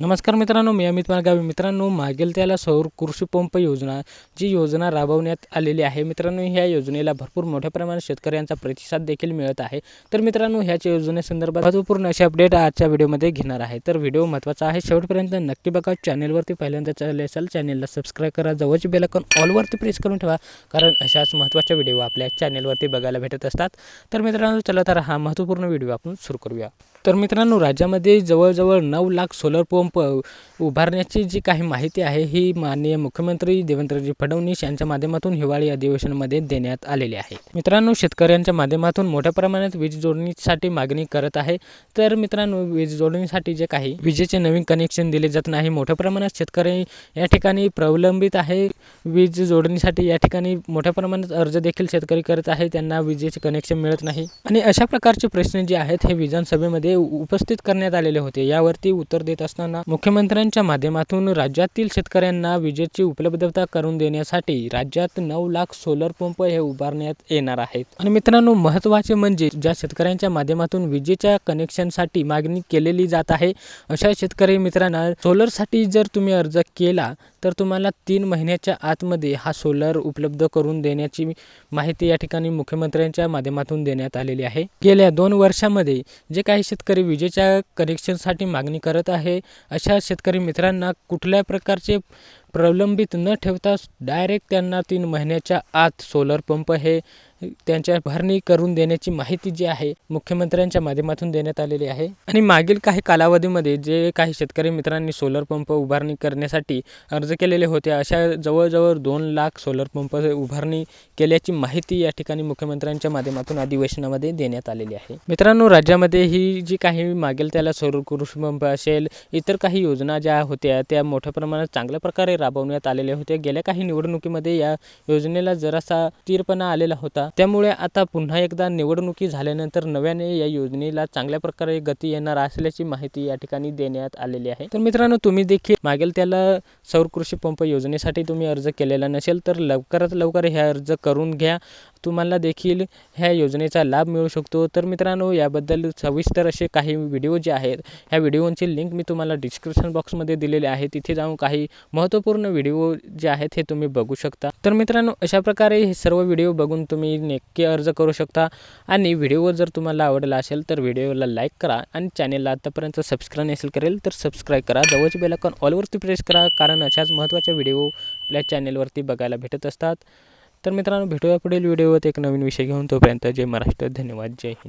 नमस्कार मित्रांनो मी अमित मालगावी. मित्रांनो मागील त्याला सौर कृषी पंप योजना जी योजना राबवण्यात आलेली आहे. मित्रांनो ह्या योजनेला भरपूर मोठ्या प्रमाणात शेतकऱ्यांचा प्रतिसाद देखील मिळत आहे. तर मित्रांनो ह्याच योजनेसंदर्भात महत्त्वपूर्ण असे अपडेट आजच्या व्हिडिओमध्ये घेणार आहे. तर व्हिडिओ महत्त्वाचा आहे. शेवटपर्यंत नक्की बघा. चॅनलवरती पहिल्यांदा चालले असाल चॅनलला सबस्क्राईब करा. जवळची बेलकॉन ऑलवरती प्रेस करून ठेवा कारण अशाच महत्त्वाच्या व्हिडिओ आपल्या चॅनलवरती बघायला भेटत असतात. तर मित्रांनो चला तर हा महत्त्वपूर्ण व्हिडिओ आपण सुरू करूया. तर मित्रांनो राज्यामध्ये जवळजवळ नऊ लाख सोलर पंप उभारण्याची जी काही माहिती आहे ही माननीय मुख्यमंत्री देवेंद्रजी फडणवीस यांच्या माध्यमातून हिवाळी अधिवेशनामध्ये देण्यात आलेली आहे. मित्रांनो शेतकऱ्यांच्या माध्यमातून मोठ्या प्रमाणात वीज जोडणीसाठी मागणी करत आहे. तर मित्रांनो वीज जोडणीसाठी जे काही विजेचे नवीन कनेक्शन दिले जात नाही मोठ्या प्रमाणात शेतकरी या ठिकाणी प्रलंबित आहे. वीज जोडणीसाठी या ठिकाणी मोठ्या प्रमाणात अर्ज देखील शेतकरी करत आहे त्यांना विजेचे कनेक्शन मिळत नाही. आणि अशा प्रकारचे प्रश्न जे आहेत हे विधानसभेमध्ये उपस्थित करण्यात आलेले होते. यावरती उत्तर देत असताना मुख्यमंत्र्यांच्या माध्यमातून राज्यातील शेतकऱ्यांना विजेची उपलब्धता करून देण्यासाठी राज्यात नऊ लाख सोलर पंप हे उभारण्यात येणार आहेत. आणि मित्रांनो महत्त्वाचे म्हणजे ज्या शेतकऱ्यांच्या माध्यमातून विजेच्या कनेक्शनसाठी मागणी केलेली जात आहे अशा शेतकरी मित्रांना सोलरसाठी जर तुम्ही अर्ज केला तर तुम्हाला तीन महिन्याच्या आतमध्ये हा सोलर उपलब्ध करून देण्याची माहिती या ठिकाणी मुख्यमंत्र्यांच्या माध्यमातून देण्यात आलेली आहे. गेल्या दोन वर्षामध्ये जे काही शेतकरी विजेच्या कनेक्शनसाठी मागणी करत आहे अशा शेतकरी मित्रांना कुठल्या प्रकारचे प्रलंबित न ठेवता डायरेक्ट त्यांना तीन महिन्याच्या आत सोलर पंप हे त्यांच्या भरणी करून देण्याची माहिती जी आहे मुख्यमंत्र्यांच्या माध्यमातून देण्यात आलेली आहे. आणि मागील काही कालावधीमध्ये जे काही शेतकरी मित्रांनी सोलर पंप उभारणी करण्यासाठी अर्ज केलेले होते अशा जवळजवळ दोन लाख सोलर पंप उभारणी केल्याची माहिती या ठिकाणी मुख्यमंत्र्यांच्या माध्यमातून अधिवेशनामध्ये देण्यात आलेली आहे. मित्रांनो राज्यामध्ये ही जी काही मागेल त्याला सौर कृषी पंप असेल इतर काही योजना ज्या होत्या त्या मोठ्या प्रमाणात चांगल्या प्रकारे राबवण्यात आलेल्या होत्या. गेल्या काही निवडणुकीमध्ये या योजनेला जरासा तीरपणा आलेला होता. त्यामुळे आता पुन्हा एकदा निवडणुकी झाल्यानंतर नव्याने या योजनेला चांगल्या प्रकारे गती येणार असल्याची माहिती या ठिकाणी देण्यात आलेली आहे. तर मित्रांनो तुम्ही देखील मागेल त्याला सौर कृषी पंप योजनेसाठी तुम्ही अर्ज केलेला नसेल तर लवकरात लवकर हे अर्ज करून घ्या. तुम्हाला देखील ह्या योजनेचा लाभ मिळू शकतो. तर मित्रांनो याबद्दल सविस्तर असे काही व्हिडिओ जे आहेत ह्या व्हिडिओंची लिंक मी तुम्हाला डिस्क्रिप्शन बॉक्समध्ये दिलेले आहे. तिथे जाऊन काही महत्त्वपूर्ण व्हिडिओ जे आहेत हे तुम्ही बघू शकता. तर मित्रांनो अशा प्रकारे हे सर्व व्हिडिओ बघून तुम्ही नक्की अर्ज करू शकता. आणि व्हिडिओ जर तुम्हाला आवडला असेल तर व्हिडिओला लाईक करा आणि चॅनेलला आतापर्यंत सबस्क्राईब नसेल करेल तर सबस्क्राईब करा. जवळचे बेलाकॉन ऑलवरती प्रेस करा कारण अशाच महत्त्वाच्या व्हिडिओ आपल्या चॅनेलवरती बघायला भेटत असतात. तर मित्रांनो भेटूया पुढील व्हिडिओवर. एक नवीन विषय घेऊन तोपर्यंत जय महाराष्ट्र धन्यवाद जय हिंद.